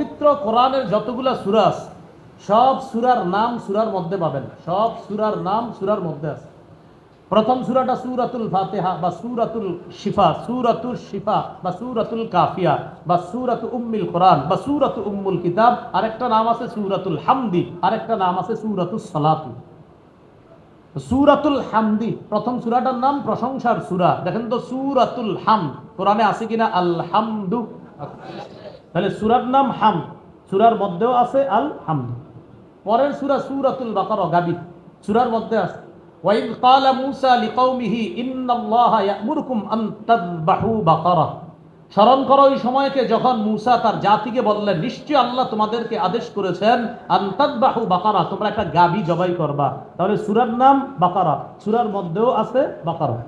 পবিত্র কোরআনের যতগুলা সুরা আছে, সব সুরার নাম সুরার মধ্যে পাবেন। সব সুরার নাম সুরার মধ্যে আছে। প্রথম সুরাটা সুরাতুল ফাতেহা বা সুরাতুল শিফা সুরাতুল শিফা বা সুরাতুল কাফিয়া বা সুরাত উম্মিল কোরআন বা সুরাত উম্মুল কিতাব। আরেকটা নাম আছে সুরাতুল হামদি, আরেকটা নাম আছে সুরাতুল সালাতু। সুরাতুল হামদি, প্রথম সুরাটার নাম প্রশংসার সুরা। দেখেন তো সুরাতুল হাম কোরআনে আছে কিনা? আলহামদু তাহলে সুরার নাম হাম। সুরার মধ্যেও আছে আল হামদু। পরের সুরা সুরাতুল বাকার, গাবি। সুরার মধ্যে আছে ওয়াইদ ক্বালা মূসা লিকাওমিহি, ইন্নাল্লাহা ইয়া'মুরুকুম আন তাযবাহু বাকারা। স্মরণ করো ওই সময়কে যখন মূসা তার জাতিকে বললেন নিশ্চয় আল্লাহ তোমাদেরকে আদেশ করেছেন আন্তাদবাহু বাকারা, তোমরা একটা গাবি জবাই করবা। তাহলে সুরার নাম বাকারা, সুরার মধ্যেও আছে বাকারা।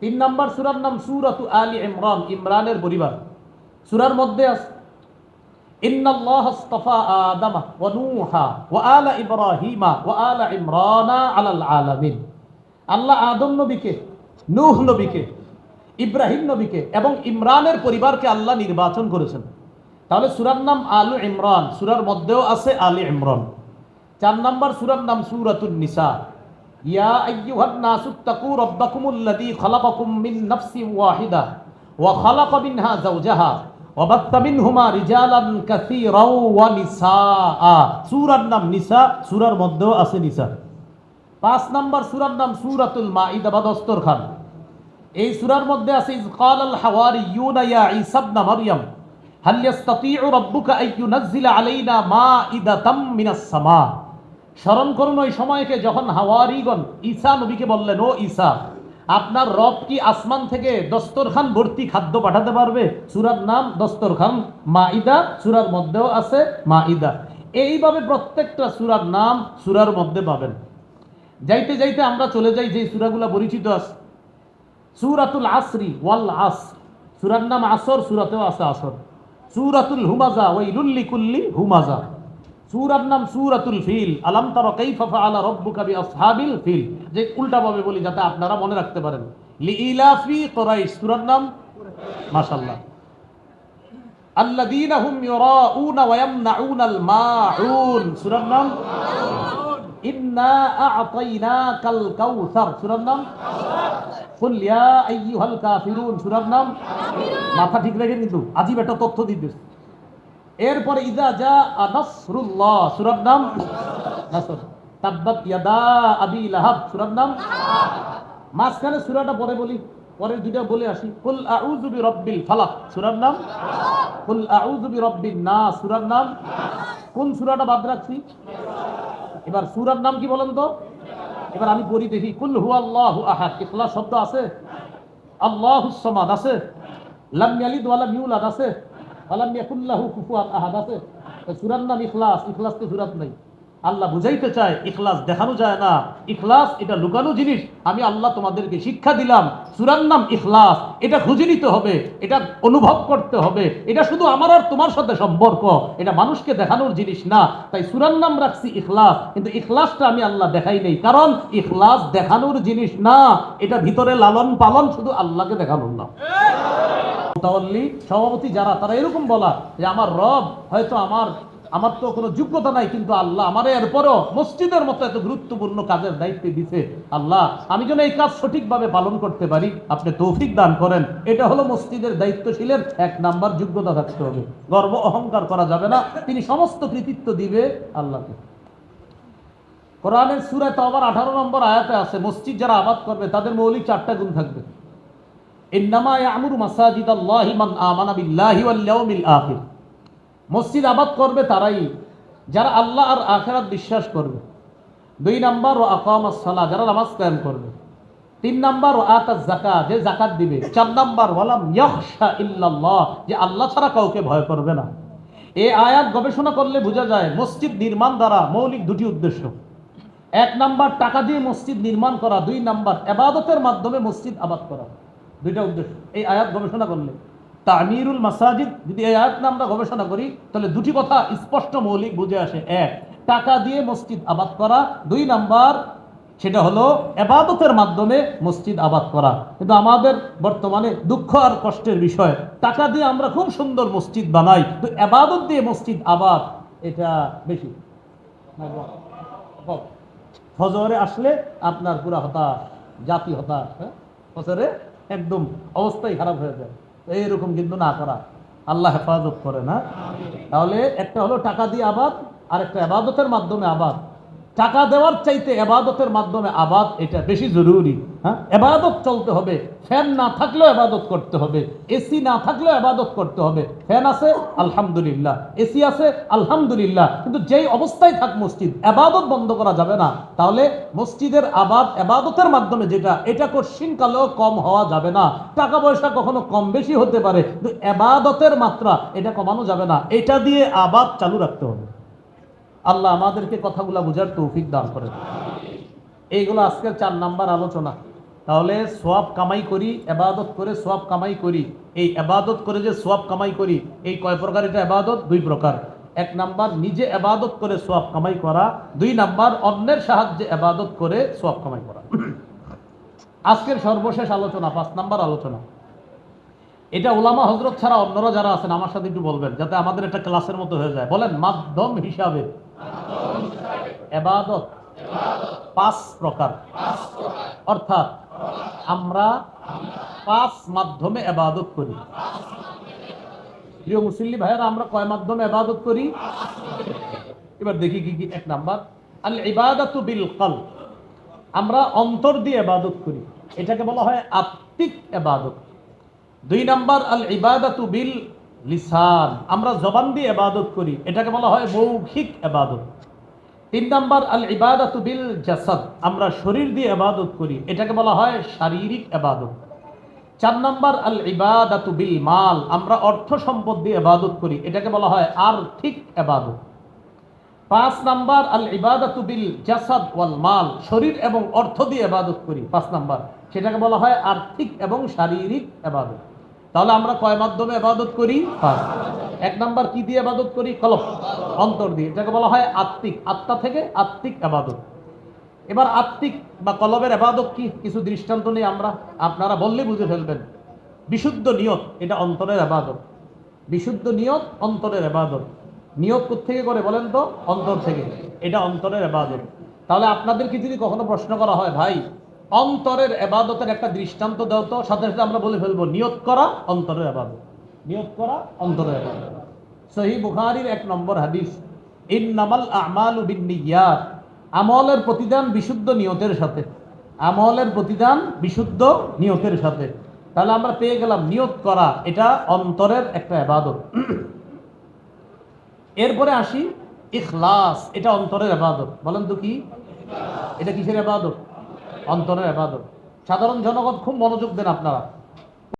তিন নাম্বার সুরার নাম সুরাতু আলী ইমরান, ইমরানের পরিবার। সুরার মধ্যে আছে إن الله اصطفى آدم ونوحا وآل إبراهيم وآل عمران على العالمين আল্লাহ আদম নবীকে নূহ নবীকে ইব্রাহিম নবীকে এবং ইমরানের পরিবারকে আল্লাহ নির্বাচন করেছেন তাহলে সুরার নাম আলু ইমরান সুরার মধ্যেও আছে আলী ইমরান চার নাম্বার সুরার নাম সুরাতুন নিসা ইয়া আইয়ুহান নাসু তাকু রাব্বাকুমুল্লাযী খালাকাকুম মিন নাফসিন ওয়াহিদা ওয়া খালাকা মিনহা যাওজাহা অবাত্তাবিন হুমা রিজালান কাসি ওয়া নিসা আ সুরার নাম নিসা, সুরার মধ্যেও আছে নিসা। পাঁচ নাম্বার সুরার নাম সুরাতুল মা ইদাবাদ অস্তর খান এই সুরার মধ্যে আছে ইজকাল আল হাওয়ারি ইউনা ইয়া ইসাবনা মারিয়াম হাল ইয়াস্তাতিউ রাব্বুকা আন ইউনাজ্জিলা আলাইনা মাঈদাতাম মিনাস সামা। স্মরণ করুন ওই সময়কে যখন হাওয়ারিগণ ঈসা নবীকে বললেন, ও ঈসা আপনার রব কি আসমান থেকে দস্তরখান ভর্তি খাদ্য পাঠাতে পারবে? সুরার নাম দস্তরখান। মাইদা সুরার মধ্যেও আছে মাইদা এইভাবে প্রত্যেকটা সুরার নাম সুরার মধ্যে পাবেন। যাইতে যাইতে আমরা চলে যাই যে সুরাগুলা পরিচিত আছে। সুরাতুল আসরি ওয়াল আস সুরার নাম আসর, সুরাতেও আছে আসর। সুরাতুল হুমাজা ওই লুল্লি কুল্লি হুমাজা। সুরার নাম সুরাতুল ফিল। আলাম তার কাইফা ফাআলা রাব্বুকা বিআসহাবিল ফিল। যে উল্টা ভাবে বলি যাতে আপনারা মনে রাখতে পারেন। লিইলাফি কুরাইশ, সূরার নাম আল্লাযীনা হুম ইউরাউনা ওয়া ইয়ামনাউনাল মাউন। সূরার নাম ইন্না আ'তাইনাকাল কাউসার। সূরার নাম কুল ইয়া আইয়ুহাল কাফিরুন। সূরার নাম মাথা ঠিক রেখে কিন্তু আজীব একটা তথ্য দিতেছে। এরপরে ইদা যা নাসরুল্লাহ, সূরার নাম? নাসর। তাব্বাত ইয়াদা আবি লাহাব, সূরার নাম? মাঝখানে সূরাটা পরে বলি, পরের দুইটা বলে আসি। কুল আউযু বিরাব্বিল ফালাক, সূরার নাম? কুল আউযু বিরাব্বিন নাস, সূরার নাম? কোন সূরাটা বাদ রাখছি? এবার সূরার নাম কি বলেন তো? এবার আমি পড়ি দেখি, কুল হুয়াল্লাহু আহাদ, ইখলাস শব্দ আছে? আল্লাহুস সামাদ আছে? লাম ইয়ালিদ ওয়া লাম ইউলাদ আছে? ওয়ালাম ইয়াকুল্লাহু কুফুয়ান আহাদ, আছে? সূরার নাম ইখলাস ইখলাস তো সূরাত নাই। আল্লাহ বুঝাইতে চায়, ইখলাস দেখানো যায় না। ইখলাস, এটা লুকানো জিনিস। আমি আল্লাহ তোমাদেরকে শিক্ষা দিলাম, সূরার নাম ইখলাস। এটা খুঁজে নিতে হবে, এটা অনুভব করতে হবে। এটা শুধু আমার আর তোমার সাথে সম্পর্ক। এটা মানুষকে দেখানোর জিনিস না। তাই সূরার নাম রাখছি ইখলাস। কিন্তু ইখলাসটা আমি আল্লাহ দেখাই নেই। কারণ ইখলাস দেখানোর জিনিস না, এটা ভিতরে লালন পালন শুধু আল্লাহকে দেখানোর না। মোতাওয়াল্লি, সভাপতি যারা, তারা এরকম বলা যে আমার রব হয়তো আমার আমার তো কোনো যোগ্যতা নাই, কিন্তু আল্লাহ আমার এরপরও মসজিদের মতো এত গুরুত্বপূর্ণ কাজের দায়িত্ব দিছে। আল্লাহ, আমি যেন এই কাজ সঠিকভাবে পালন করতে পারি, আপনি তৌফিক দান করেন। এটা হলো মসজিদের দায়িত্বশীলের এক নাম্বার যোগ্যতা থাকতে হবে। গর্ব অহংকার করা যাবে না, তিনি সমস্ত কৃতিত্ব দিবে আল্লাহকে। কোরআনের সুরায় তো আবার আঠারো নম্বর আয়াতে আছে, মসজিদ যারা আবাদ করবে, তাদের মৌলিক চারটা গুণ থাকবে। ইন্নামা ইয়ামুরু মাসাজিদাল্লাহি মান আমানা বিল্লাহি আখির। মসজিদ আবাদ করবে তারাই, যারা আল্লাহ আর আখেরাত বিশ্বাস করবে। দুই নাম্বার ও সালাহ যারা নামাজ কায়েম করবে। তিন নাম্বার ও আতাজ জাকাত যে জাকাত দিবে। চার নাম্বার ওয়ালাম ইয়াখশা ইল্লাল্লাহ, যে আল্লাহ ছাড়া কাউকে ভয় করবে না। এই আয়াত গবেষণা করলে বোঝা যায়, মসজিদ নির্মাণ দ্বারা মৌলিক দুটি উদ্দেশ্য। এক নাম্বার, টাকা দিয়ে মসজিদ নির্মাণ করা। দুই নাম্বার, এবাদতের মাধ্যমে মসজিদ আবাদ করা। দুইটা উদ্দেশ্য। এই আয়াত গবেষণা করলে। তামিরুল মাসাজিদ, যদি এই আয়াত আমরা গবেষণা করি, তাহলে দুটি কথা স্পষ্ট মৌলিক বুঝে আসে। এক, টাকা দিয়ে মসজিদ আবাদ করা। দুই নাম্বার, সেটা হলো এবাদতের মাধ্যমে মসজিদ আবাদ করা। কিন্তু আমাদের বর্তমানে দুঃখ আর কষ্টের বিষয়। টাকা দিয়ে আমরা খুব সুন্দর মসজিদ বানাই, তো এবাদত দিয়ে মসজিদ আবাদ, এটা বেশি। ফজরে আসলে আপনার পুরা হতাশ, জাতি হতাশ হ্যাঁ? ফজরে একদম অবস্থাই খারাপ হয়ে যায়। এইরকম কিন্তু না করা। আল্লাহ হেফাজত করে না তাহলে একটা হলো টাকা দিয়ে আবাদ আর একটা আবাদতের মাধ্যমে আবাদ। টাকা দেওয়ার চাইতে এবাদতের মাধ্যমে আবাদ এটা বেশি জরুরি হ্যাঁ? এবাদত চলতে হবে। ফ্যান না থাকলেও এবাদত করতে হবে। এসি না থাকলেও এবাদত করতে হবে। ফ্যান আছে, আলহামদুলিল্লাহ। এসি আছে, আলহামদুলিল্লাহ। কিন্তু যেই অবস্থায় থাক মসজিদ, এবাদত বন্ধ করা যাবে না। তাহলে মসজিদের আবাদ, এবাদতের মাধ্যমে যেটা, এটা কঠিন কালেও কম হওয়া যাবে না। টাকা পয়সা কখনো কম বেশি হতে পারে, কিন্তু এবাদতের মাত্রা এটা কমানো যাবে না। এটা দিয়ে আবাদ চালু রাখতে হবে। আল্লাহ আমাদেরকে কথাগুলো বোঝার তৌফিক দান করে এইগুলো আজকের চার নাম্বার আলোচনা। তাহলে সোয়াব কামাই করি, এবাদত করে সোয়াব কামাই করি। এই এবাদত করে যে সোয়াব কামাই করি, এই কয় প্রকার এটা এবাদত? দুই প্রকার। এক নাম্বার, নিজে এবাদত করে সোয়াব কামাই করা। দুই নাম্বার, অন্যের সাহায্যে এবাদত করে সোয়াব কামাই করা। আজকের সর্বশেষ আলোচনা, পাঁচ নাম্বার আলোচনা। এটা ওলামা হজরত ছাড়া অন্যরা যারা আছেন, আমার সাথে একটু বলবেন, যাতে আমাদের একটা ক্লাসের মতো হয়ে যায়। বলেন, মাধ্যম হিসাবে। এবাদত। পাঁচ প্রকার। অর্থাৎ আমরা পাঁচ মাধ্যমে এবাদত করি। প্রিয় মুসল্লি ভাইয়েরা, আমরা কয় মাধ্যমে এবাদত করি? এবার দেখি কি কি, এক নাম্বার। আল ইবাদাতু বিল কল আমরা অন্তর দিয়ে এবাদত করি। এটাকে বলা হয় আত্মিক এবাদত। দুই নাম্বার, আল ইবাদাতু বিল লিসান। আমরা জবান দিয়ে এবাদত করি। এটাকে বলা হয় মৌখিক এবাদত তিন নাম্বার, আল ইবাদাতু বিল জাসাদ। আমরা শরীর দিয়ে এবাদত করি। এটাকে বলা হয় শারীরিক এবাদত চার নাম্বার, আল ইবাদাতু বিল মাল। আমরা অর্থ সম্পদ দিয়ে এবাদত করি। এটাকে বলা হয় আর্থিক এবাদত পাঁচ নাম্বার, আল ইবাদাতু বিল জাসাদ ওয়াল মাল। শরীর এবং অর্থ দিয়ে এবাদত করি। পাঁচ নাম্বার, সেটাকে বলা হয় আর্থিক এবং শারীরিক এবাদত তাহলে আমরা কয় মাধ্যমে এবাদত করি? এক নাম্বার কি দিয়ে এবাদত করি? কলব, অন্তর দিয়ে। এটাকে বলা হয় আত্মিক। আত্মা থেকে আত্মিক এবাদত এবার আত্মিক বা কলবের এবাদত কি? কিছু দৃষ্টান্ত নেই আমরা আপনারা বললে বুঝে ফেলবেন। বিশুদ্ধ নিয়ত, এটা অন্তরের এবাদত বিশুদ্ধ নিয়ত, অন্তরের এবাদত নিয়ত থেকে করে বলেন তো? অন্তর থেকে। এটা অন্তরের এবাদত তাহলে আপনাদেরকে যদি কখনো প্রশ্ন করা হয়, ভাই অন্তরের এবাদতের একটা দৃষ্টান্ত দাও তো, সাথে সাথে আমরা বলে ফেলব, নিয়ত করা অন্তরের এবাদত। নিয়ত করা অন্তরের এবাদত। সহি বুখারির এক নম্বর হাদিস, ইন্নামাল আমালু বিন্নিয়াত। আমলের প্রতিদান বিশুদ্ধ নিয়তের সাথে। আমলের প্রতিদান বিশুদ্ধ নিয়তের সাথে। তাহলে আমরা পেয়ে গেলাম নিয়ত করা, এটা অন্তরের একটা এবাদত। এরপরে আসি, ইখলাস, এটা অন্তরের এবাদত। বলেন তো কি? এটা কিসের এবাদত? অন্তরের এবাদত। সাধারণ জনগণ খুব মনোযোগ দেন আপনারা।